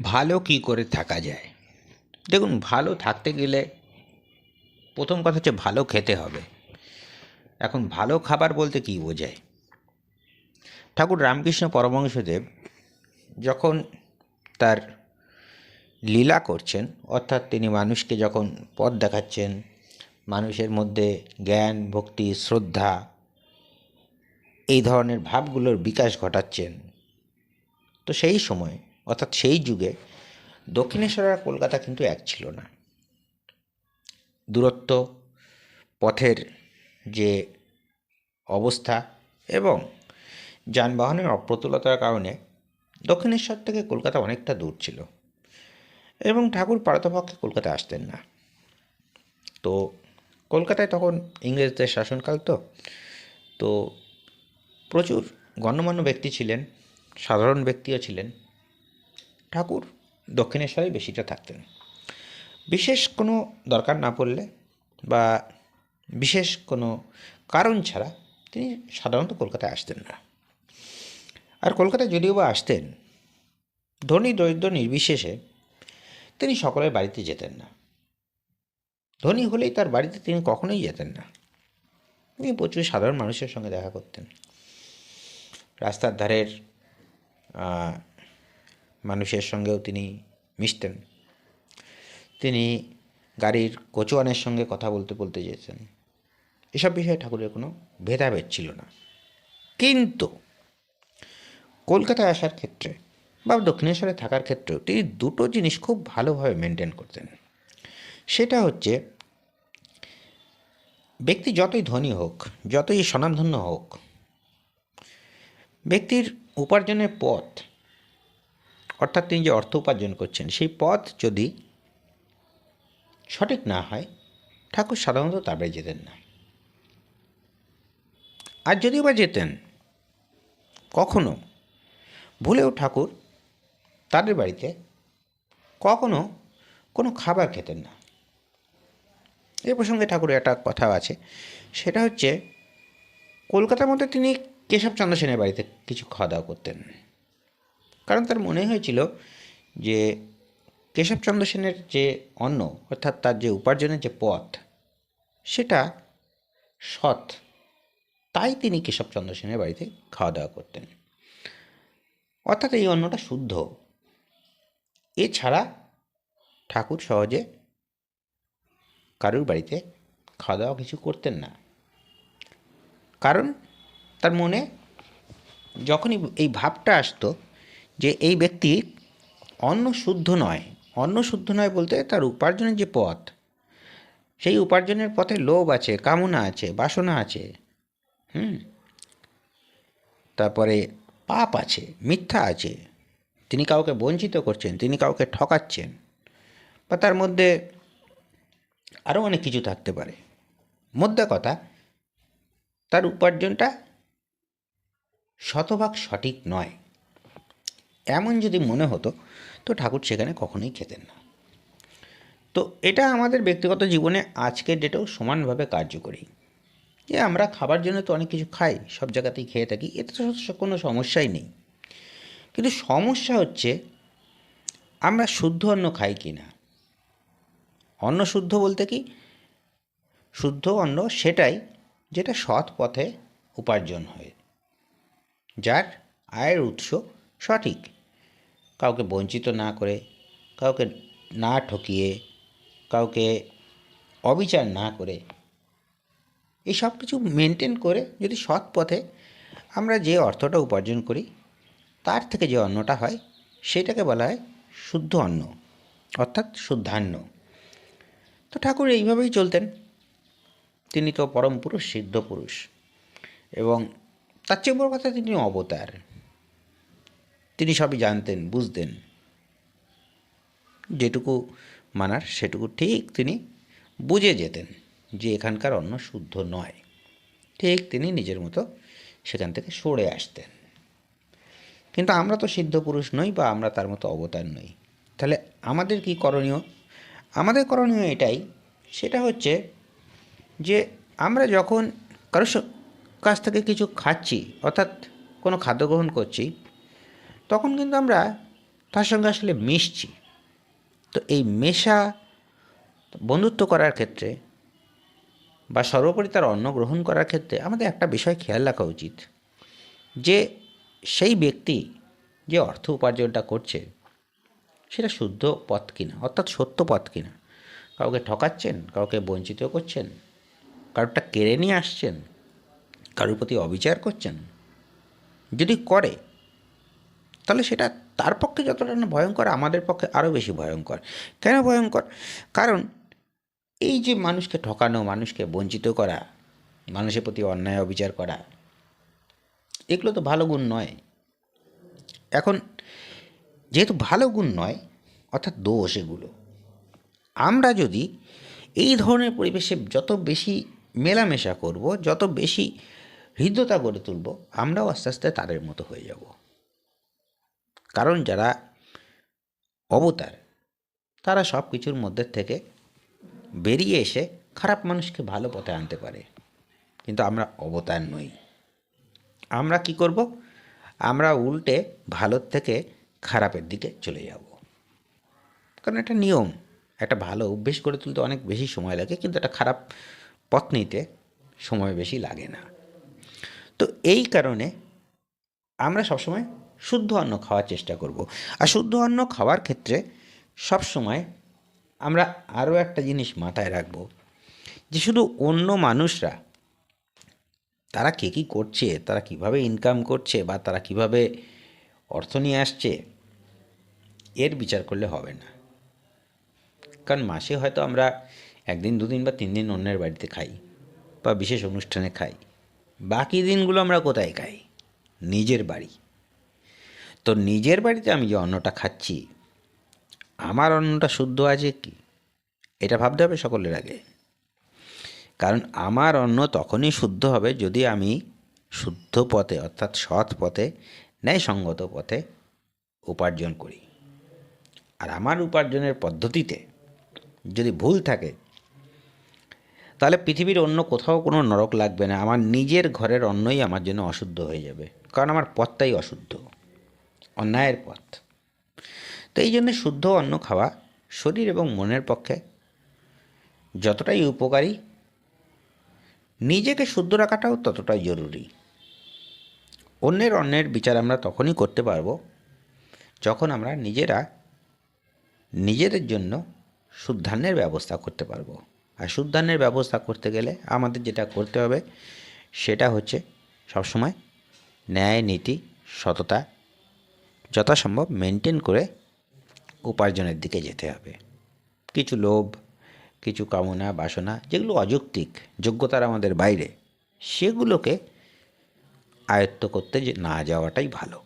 ভালো কী করে থাকা যায়? দেখুন, ভালো থাকতে গেলে প্রথম কথা হচ্ছে ভালো খেতে হবে। এখন ভালো খাবার বলতে কী বোঝায়? ঠাকুর রামকৃষ্ণ পরমহংসদেব যখন তার লীলা করছেন, অর্থাৎ তিনি মানুষকে যখন পথ দেখাচ্ছেন, মানুষের মধ্যে জ্ঞান, ভক্তি, শ্রদ্ধা, এই ধরনের ভাবগুলোর বিকাশ ঘটাচ্ছেন, তো সেই সময় অর্থাৎ সেই যুগে দক্ষিণেশ্বর আর কলকাতা কিন্তু এক ছিল না। দূরত্ব, পথের যে অবস্থা এবং যানবাহনের অপ্রতুলতার কারণে দক্ষিণেশ্বর থেকে কলকাতা অনেকটা দূর ছিল এবং ঠাকুর পারতপক্ষে কলকাতা আসতেন না। তো কলকাতায় তখন ইংরেজদের শাসনকাল তো তো প্রচুর গণ্যমান্য ব্যক্তি ছিলেন, সাধারণ ব্যক্তিও ছিলেন। ঠাকুর দক্ষিণেশ্বরেই বেশিটা থাকতেন। বিশেষ কোনো দরকার না পড়লে বা বিশেষ কোনো কারণ ছাড়া তিনি সাধারণত কলকাতায় আসতেন না। আর কলকাতায় যদিও বা আসতেন, ধনী দরিদ্র নির্বিশেষে তিনি সকলের বাড়িতে যেতেন না। ধনী হলেই তার বাড়িতে তিনি কখনোই যেতেন না। তিনি প্রচুর সাধারণ মানুষের সঙ্গে দেখা করতেন। রাস্তার ধারের মানুষের সঙ্গেও তিনি মিশতেন। তিনি গাড়ির কোচোয়ানের সঙ্গে কথা বলতে বলতে যেতেন। এসব বিষয়ে ঠাকুরের কোনো ভেদাভেদ ছিল না। কিন্তু কলকাতায় আসার ক্ষেত্রে বা দক্ষিণেশ্বরে থাকার ক্ষেত্রেও তিনি দুটো জিনিস খুব ভালোভাবে মেনটেন করতেন। সেটা হচ্ছে, ব্যক্তি যতই ধনী হোক, যতই স্বনামধন্য হোক, ব্যক্তির উপার্জনের পথ অর্থাৎ তিনি যে অর্থ উপার্জন করছেন, সেই পথ যদি সঠিক না হয়, ঠাকুর সাধারণত তার বাড়ি যেতেন না। আর যদিও বা যেতেন, কখনো ভুলেও ঠাকুর তাদের বাড়িতে কখনো কোনো খাবার খেতেন না। এ প্রসঙ্গে ঠাকুরের একটা কথা আছে, সেটা হচ্ছে কলকাতার মধ্যে তিনি কেশবচন্দ্র সেনের বাড়িতে কিছু খাওয়া দাওয়া করতেন। কারণ তার মনে হয়েছিল যে কেশবচন্দ্র সেনের যে অন্ন, অর্থাৎ তার যে উপার্জনের যে পথ, সেটা সৎ। তাই তিনি কেশবচন্দ্র সেনের বাড়িতে খাওয়া দাওয়া করতেন। অর্থাৎ এই অন্নটা শুদ্ধ। এছাড়া ঠাকুর সহজে কারুর বাড়িতে খাওয়া দাওয়া কিছু করতেন না। কারণ তার মনে যখনই এই ভাবটা আসতো যে এই ব্যক্তি অন্ন শুদ্ধ নয়। অন্ন শুদ্ধ নয় বলতে তার উপার্জনের যে পথ, সেই উপার্জনের পথে লোভ আছে, কামনা আছে, বাসনা আছে, হুম? তারপরে পাপ আছে, মিথ্যা আছে। তিনি কাউকে বঞ্চিত করছেন, তিনি কাউকে ঠকাচ্ছেন, বা তার মধ্যে আরও অনেক কিছু থাকতে পারে। মোদ্দা কথা, তার উপার্জনটা শতভাগ সঠিক নয়। এমন যদি মনে হতো, তো ঠাকুর সেখানে কখনোই খেতেন না। তো এটা আমাদের ব্যক্তিগত জীবনে আজকের ডেটেও সমানভাবে কার্যকরী। যে আমরা খাবার জন্য তো অনেক কিছু খাই, সব জায়গাতেই খেয়ে থাকি, এতে তো কোনো সমস্যাই নেই। কিন্তু সমস্যা হচ্ছে, আমরা শুদ্ধ অন্ন খাই কি না? অন্ন শুদ্ধ বলতে কি? শুদ্ধ অন্ন সেটাই যেটা সৎ পথে উপার্জন হয়, যার আয়ের উৎস সঠিক। কাউকে বঞ্চিত না করে, কাউকে না ঠকিয়ে, কাউকে অবিচার না করে, এই সব কিছু মেনটেন করে যদি সৎ পথে আমরা যে অর্থটা উপার্জন করি, তার থেকে যে অন্নটা হয়, সেটাকে বলা হয় শুদ্ধ অন্ন, অর্থাৎ শুদ্ধান্ন। তো ঠাকুর এইভাবেই চলতেন। তিনি তো পরম পুরুষ, সিদ্ধ পুরুষ এবং তার চেয়ে বড় কথা তিনি অবতার। তিনি সবই জানতেন, বুঝতেন। যেটুকু মানার সেটুকু ঠিক তিনি বুঝে যেতেন যে এখানকার অন্ন শুদ্ধ নয়। ঠিক তিনি নিজের মতো সেখান থেকে সরে আসতেন। কিন্তু আমরা তো সিদ্ধ পুরুষ নই বা আমরা তার মতো অবতার নই। তাহলে আমাদের কি করণীয়? আমাদের করণীয় এটাই, সেটা হচ্ছে যে আমরা যখন কারোর কাছ থেকে কিছু খাচ্ছি, অর্থাৎ কোনো খাদ্য গ্রহণ করছি তখন কিন্তু আমরা তার সঙ্গে আসলে মিশছি। তো এই মেশা বন্ধুত্ব করার ক্ষেত্রে বা সর্বোপরি তার অন্ন গ্রহণ করার ক্ষেত্রে আমাদের একটা বিষয় খেয়াল রাখা উচিত। যে সেই ব্যক্তি যে অর্থ উপার্জনটা করছে, সেটা শুদ্ধ পথ কিনা, অর্থাৎ সত্য পথ কিনা। কাউকে ঠকাচ্ছেন, কাউকে বঞ্চিত করছেন, কারোরটা কেড়ে নিয়ে আসছেন, কারোর প্রতি অবিচার করছেন, যদি করে তাহলে সেটা তার পক্ষে যতটা না ভয়ঙ্কর, আমাদের পক্ষে আরও বেশি ভয়ঙ্কর। কেন ভয়ঙ্কর? কারণ এই যে মানুষকে ঠকানো, মানুষকে বঞ্চিত করা, মানুষের প্রতি অন্যায় অবিচার করা, এগুলো তো ভালো গুণ নয়। এখন যেহেতু ভালো গুণ নয়, অর্থাৎ দোষ এগুলো। আমরা যদি এই ধরনের পরিবেশে যত বেশি মেলামেশা করব, যত বেশি হৃদ্যতা গড়ে তুলব, আমরাও আস্তে আস্তে তাদের মতো হয়ে যাব। কারণ যারা অবতার, তারা সব কিছুর মধ্যে থেকে বেরিয়ে এসে খারাপ মানুষকে ভালো পথে আনতে পারে। কিন্তু আমরা অবতার নই। আমরা কি করব? আমরা উল্টে ভালোর থেকে খারাপের দিকে চলে যাব। কারণ একটা নিয়ম। একটা ভালো অভ্যেস করে তুলতে অনেক বেশি সময় লাগে, কিন্তু একটা খারাপ পথ নিতে সময় বেশি লাগে না। তো এই কারণে আমরা সবসময় শুদ্ধ অন্ন খাওয়ার চেষ্টা করব। আর শুদ্ধ অন্ন খাওয়ার ক্ষেত্রে সবসময় আমরা আরও একটা জিনিস মাথায় রাখব যে শুধু অন্য মানুষরা, তারা কে কী করছে, তারা কীভাবে ইনকাম করছে বা তারা কীভাবে অর্থ নিয়ে আসছে, এর বিচার করলে হবে না। কারণ মাসে হয়তো আমরা একদিন, দুদিন বা তিন দিন অন্যের বাড়িতে খাই বা বিশেষ অনুষ্ঠানে খাই। বাকি দিনগুলো আমরা কোথায় খাই? নিজের বাড়ি। তো নিজের বাড়িতে আমি যে অন্নটা খাচ্ছি, আমার অন্নটা শুদ্ধ আছে কি? এটা ভাবতে হবে সকলের আগে। কারণ আমার অন্ন তখনই শুদ্ধ হবে যদি আমি শুদ্ধ পথে, অর্থাৎ সৎ পথে, ন্যায়সঙ্গত পথে উপার্জন করি। আর আমার উপার্জনের পদ্ধতিতে যদি ভুল থাকে, তাহলে পৃথিবীর অন্য কোথাও কোনো নরক লাগবে না। আমার নিজের ঘরের অন্নই আমার জন্য অশুদ্ধ হয়ে যাবে। কারণ আমার পথটাই অশুদ্ধ। অন্যায়ের পথ। তো এই জন্য শুদ্ধ অন্ন খাওয়া শরীর এবং মনের পক্ষে যতটাই উপকারী, নিজেকে শুদ্ধ রাখাটাও ততটাই জরুরি। অন্যের অন্যের বিচার আমরা তখনই করতে পারব যখন আমরা নিজেরা নিজেদের জন্য শুদ্ধান্নের ব্যবস্থা করতে পারব। আর শুদ্ধান্নের ব্যবস্থা করতে গেলে আমাদের যেটা করতে হবে সেটা হচ্ছে সবসময় ন্যায়, নীতি, সততা যথাসম্ভব মেনটেন করে উপার্জনের দিকে যেতে হবে। কিছু লোভ, কিছু কামনা, বাসনা যেগুলো অযৌক্তিক, যোগ্যতার আমাদের বাইরে, সেগুলোকে আয়ত্ত করতে না যাওয়াটাই ভালো।